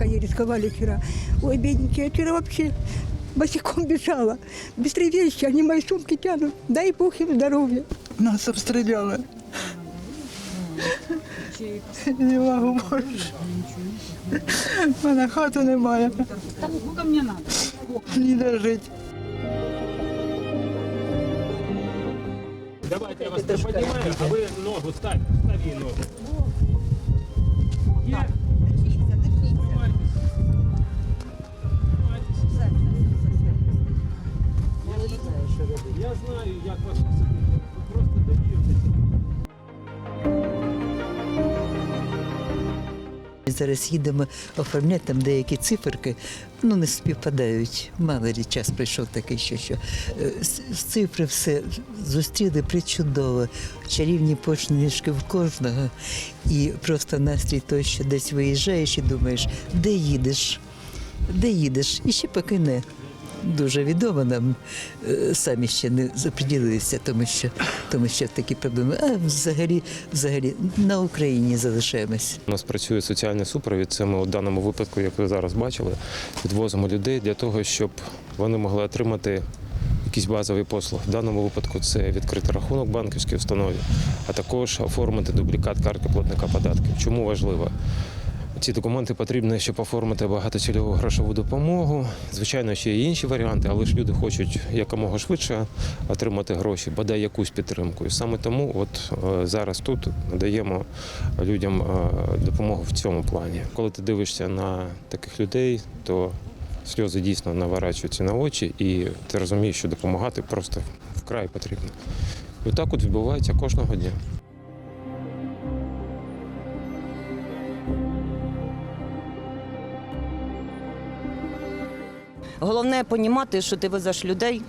как они рисковали вчера. Ой, бедненькие, я вчера вообще босиком бежала. Быстрее вещи, они мои сумки тянут. Дай Бог им здоровья. Нас обстріляли. Не можу більше. У мене хати немає. Сколько мне надо? Ніде жити. Давайте я вас поднимаю, а вы ногу ставь, стави ногу. Є? Знаю, як вас посадити. Ви просто довіртеся. Зараз їдемо оформляти там деякі циферки, ну не співпадають. Мало ли час прийшов такий, що, що е, з- цифри все зустріли причудово. Чарівні почнішки в кожного. І просто настрій той, що десь виїжджаєш і думаєш, де їдеш, де їдеш, і ще поки не. Дуже відомо нам е, самі ще не заприділилися, тому що тому що такі проблеми. А взагалі, взагалі на Україні залишаємось. У нас працює соціальний супровід. Це ми у даному випадку, як ви зараз бачили, відвозимо людей для того, щоб вони могли отримати якісь базові послуги. В даному випадку це відкрити рахунок банківській установі, а також оформити дублікат картки платника податків. Чому важливо? Ці документи потрібні, щоб оформити багатоцільову грошову допомогу. Звичайно, ще є інші варіанти, але ж люди хочуть якомога швидше отримати гроші, бодай якусь підтримку. І саме тому, от е, зараз тут надаємо людям е, допомогу в цьому плані. Коли ти дивишся на таких людей, то сльози дійсно наворачуються на очі, і ти розумієш, що допомагати просто вкрай потрібно. І так от відбувається кожного дня. Головне розуміти, що ти везеш людей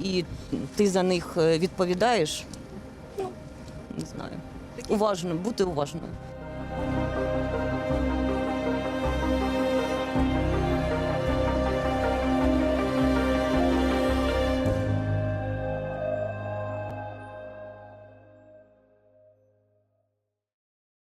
і ти за них е, відповідаєш. Ну, не знаю. Уважно, бути уважною.